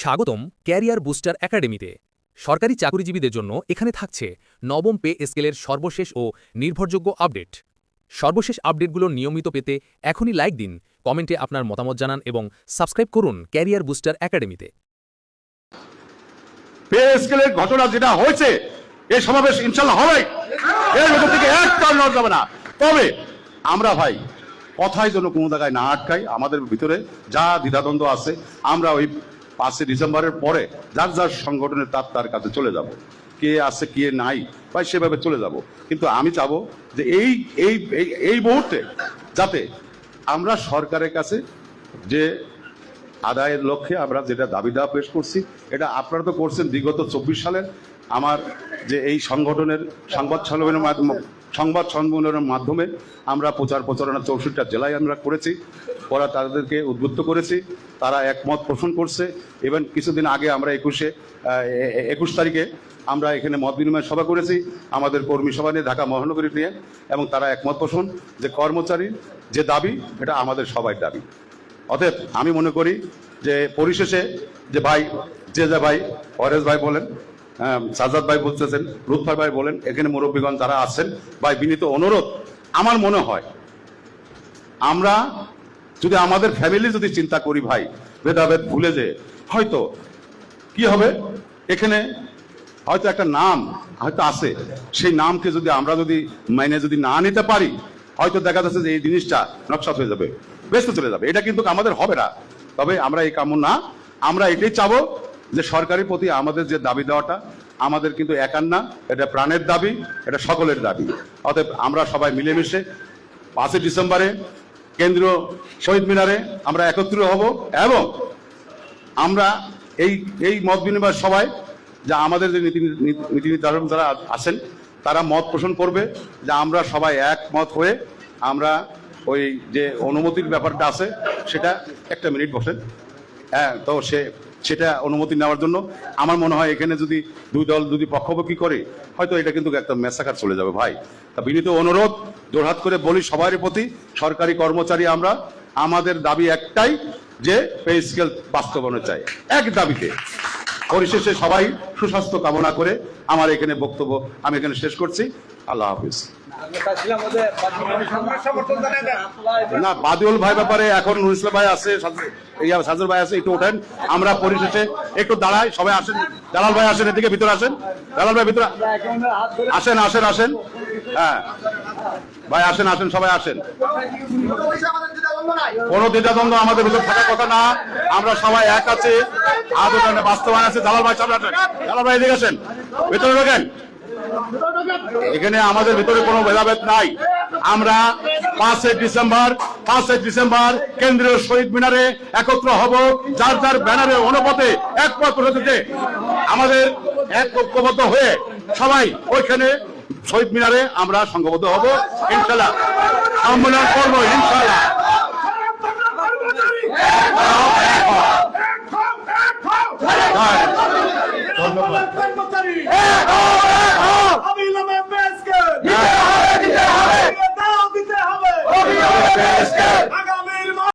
স্বাগতম career booster একাডেমিতে। সরকারি চাকরিজীবীদের জন্য এখানে থাকছে নবম পে স্কেলের সর্বশেষ ও নির্ভরযোগ্য আপডেট। সর্বশেষ আপডেটগুলো নিয়মিত পেতে এখনই লাইক দিন, কমেন্টে আপনার মতামত জানান এবং সাবস্ক্রাইব করুন ক্যারিয়ার বুস্টার একাডেমিতে। পে স্কেলের ঘটনা যেটা হয়েছে এই সমাবেশ ইনশাল্লাহ আমরা ভাই কথায় যেন কোনো জায়গায় না আটকাই, আমাদের ভিতরে যা দ্বিধাদ্বন্দ্ব আছে, আমরা ওই পাঁচই ডিসেম্বরের পরে যার যার সংগঠনের তার তার কাছে চলে যাব। কে আছে, কে নাই, ভাই সেভাবে চলে যাব। কিন্তু আমি চাব যে এই এই, এই- এই মুহূর্তে যাতে আমরা সরকারের কাছে যে আদায়ের লক্ষ্যে আমরা যেটা দাবি দাওয়া পেশ করছি, এটা আপনারা তো করছেন বিগত চব্বিশ সালের আমার যে এই সংগঠনের সংবাদ সম্মেলনের মাধ্যমে, সংবাদ সম্মেলনের মাধ্যমে আমরা প্রচার প্রচারণা চৌষট্টি জেলায় আমরা করেছি। পরে তাদেরকে উদ্বুদ্ধ করেছি, তারা একমত পোষণ করছে। এবং কিছুদিন আগে আমরা একুশে একুশ তারিখে আমরা এখানে মত বিনিময় সভা করেছি, আমাদের কর্মী সভা নিয়ে ঢাকা মহানগরী নিয়ে, এবং তারা একমত পোষণ যে কর্মচারীর যে দাবি, এটা আমাদের সবাই দাবি। অতএব আমি মনে করি যে পরিশেষে যে ভাই, যে যে ভাই অরেজ ভাই বলেন সাজাদ ভাই বলতেছেন, লুৎফার ভাই বলেন, এখানে মুরব্বীগণ যারা আছেন, ভাই, বিনীত অনুরোধ, আমার মনে হয় আমরা যদি আমাদের ফ্যামিলি যদি চিন্তা করি ভাই, ভেদাভেদ ভুলে যে হয়তো কি হবে? এখানে হয়তো একটা নাম হয়তো আছে। সেই নামকে যদি আমরা যদি মাইনে যদি না নিতে পারি, হয়তো দেখা যাচ্ছে যে এই জিনিসটা নকশাত হয়ে যাবে, ব্যস্ত চলে যাবে। এটা কিন্তু আমাদের হবে না। তবে আমরা এই কামনা না আমরা এটাই চাবো যে সরকারের প্রতি আমাদের যে দাবি দেওয়াটা, আমাদের কিন্তু একার না এটা প্রাণের দাবি, এটা সকলের দাবি। অতএব আমরা সবাই মিলেমিশে পাঁচই ডিসেম্বরে কেন্দ্রীয় শহীদ মিনারে আমরা একত্রিত হব এবং আমরা এই এই মত বিনিময় সবাই যা আমাদের যে নীতি, নীতি- নির্ধারণ যারা আছেন, তারা মত পোষণ করবে যে আমরা সবাই একমত হয়ে আমরা ওই যে অনুমতির ব্যাপারটা আছে, সেটা একটা মিনিট বসেন। হ্যাঁ তো সে সেটা অনুমতি নেওয়ার জন্য। আমার মনে হয় এখানে যদি দুই দল, যদি পক্ষপক্ষী করে, হয়তো এটা কিন্তু একটা মেসাকার চলে যাবে ভাই। তা বিনীত অনুরোধ, জোরহাত করে বলি সবার প্রতি, সরকারি কর্মচারী আমরা, আমাদের দাবি একটাই যে পে স্কেল বাস্তবায়ন চাই। এক দাবিতে। পরিশেষে সবাই সুস্বাস্থ্য কামনা করে আমার এখানে বক্তব্য আমি এখানে শেষ করছি। আল্লাহ হাফিজ। না, বাদিউল ভাই ব্যাপারে এখন নুর ভাই আছে সাজুর ভাই আছে, একটু ওঠেন। আমরা পরিশেষে একটু দাঁড়াই, সবাই আসেন। দালাল ভাই আসেন এদিকে, ভিতরে আসেন। দালাল ভাই, ভিতরে আসেন আসেন আসেন। হ্যাঁ। ভাই, আসেন আসেন, সবাই আসেন। কোন দ্বিধাদ্বন্দ্ব আমাদের ভিতরে থাকার কথা না। আমরা সবাই এক আছে। আদরণে বাস্তবায়ন আছে। দালাল ভাই, সামনে আসেন। দালাল ভাই, এদিকে আসেন। ভিতরে ঢোকেন। এখানে আমাদের ভিতরে কোনো ভেদাভেদ নাই। আমরা পাঁচই ডিসেম্বর পাঁচই ডিসেম্বর কেন্দ্রীয় শহীদ মিনারে একত্র হব। যার যার ব্যানারে অনুপথে একমত পদ্ধতিতে আমাদের এক ঐক্যবদ্ধ হয়ে সবাই ওইখানে শহীদ মিনারে আমরা সংঘবদ্ধ হব। ইনশাল্লাহ সম্মেলন করব ইনশাল্লাহ ধন্যবাদ।